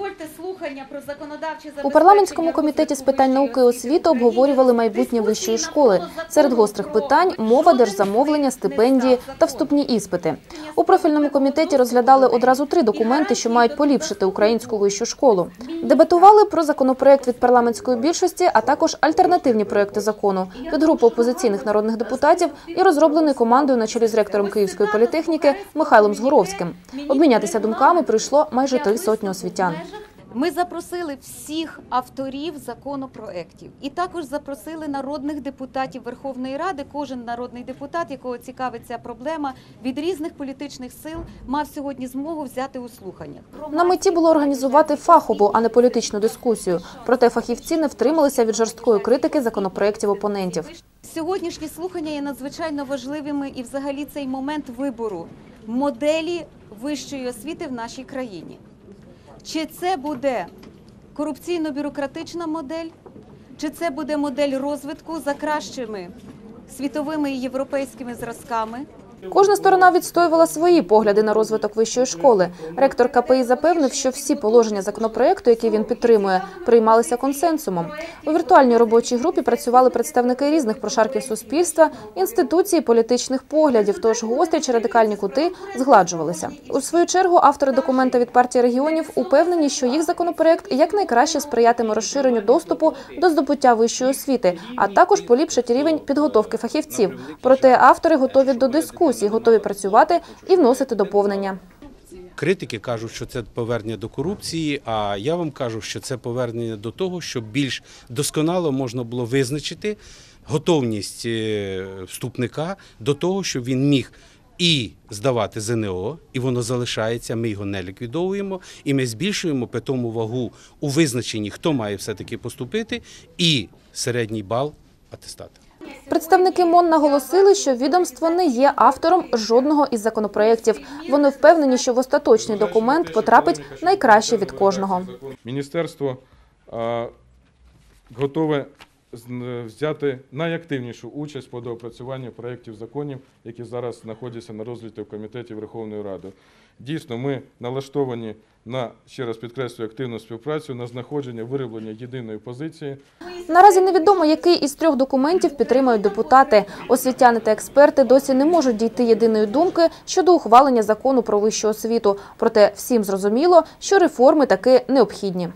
Дозвольте слухання про законодавче У парламентському комітеті з питань науки і освіти обговорювали майбутнє вищої школи. Серед гострих питань мова, держзамовлення, стипендії та вступні іспити. У профільному комітеті розглядали одразу три документи, що мають поліпшити українську вищу школу. Дебатували про законопроект від парламентської більшості, а також альтернативні проекти закону від групи опозиційних народних депутатів і розроблений командою на чолі з ректором Київської політехніки Михайлом Згуровським. Обмінятися думками прийшло майже три сотні освітян. Ми запросили всіх авторів законопроєктів і також запросили народних депутатів Верховної Ради. Кожен народний депутат, якого цікавить ця проблема, від різних політичних сил мав сьогодні змогу взяти у слуханнях. На меті було організувати фахову, а не політичну дискусію. Проте фахівці не втрималися від жорсткої критики законопроєктів опонентів. Сьогоднішні слухання є надзвичайно важливими і взагалі цей момент вибору моделі вищої освіти в нашій країні. Чи це буде корупційно-бюрократична модель, чи це буде модель розвитку за кращими світовими і європейськими зразками? Кожна сторона відстоювала свої погляди на розвиток вищої школи. Ректор КПІ запевнив, що всі положення законопроекту, які він підтримує, приймалися консенсумом. У віртуальній робочій групі працювали представники різних прошарків суспільства, інституцій, політичних поглядів. Тож гострі чи радикальні кути згладжувалися. У свою чергу автори документа від партії регіонів упевнені, що їх законопроект якнайкраще сприятиме розширенню доступу до здобуття вищої освіти, а також поліпшить рівень підготовки фахівців. Проте автори готові до дискусії, готові працювати і вносити доповнення. Критики кажуть, що це повернення до корупції. А я вам кажу, що це повернення до того, щоб більш досконало можна було визначити готовність е, вступника до того, щоб він міг. І здавати ЗНО, і воно залишається. Ми його не ліквідовуємо, і ми збільшуємо питому вагу у визначенні, хто має все-таки поступити, і середній бал атестату. Представники МОН наголосили, що відомство не є автором жодного із законопроєктів. Вони впевнені, що в остаточний документ потрапить найкраще від кожного. Міністерство готове взяти найактивнішу участь по доопрацюванню проєктів законів, які зараз знаходяться на розгляді в комітеті Верховної Ради. Дійсно, ми налаштовані на ще раз підкреслюю активну співпрацю на знаходження вироблення єдиної позиції. Наразі невідомо, який із трьох документів підтримають депутати. Освітяни та експерти досі не можуть дійти єдиної думки щодо ухвалення закону про вищу освіту. Проте всім зрозуміло, що реформи таки необхідні.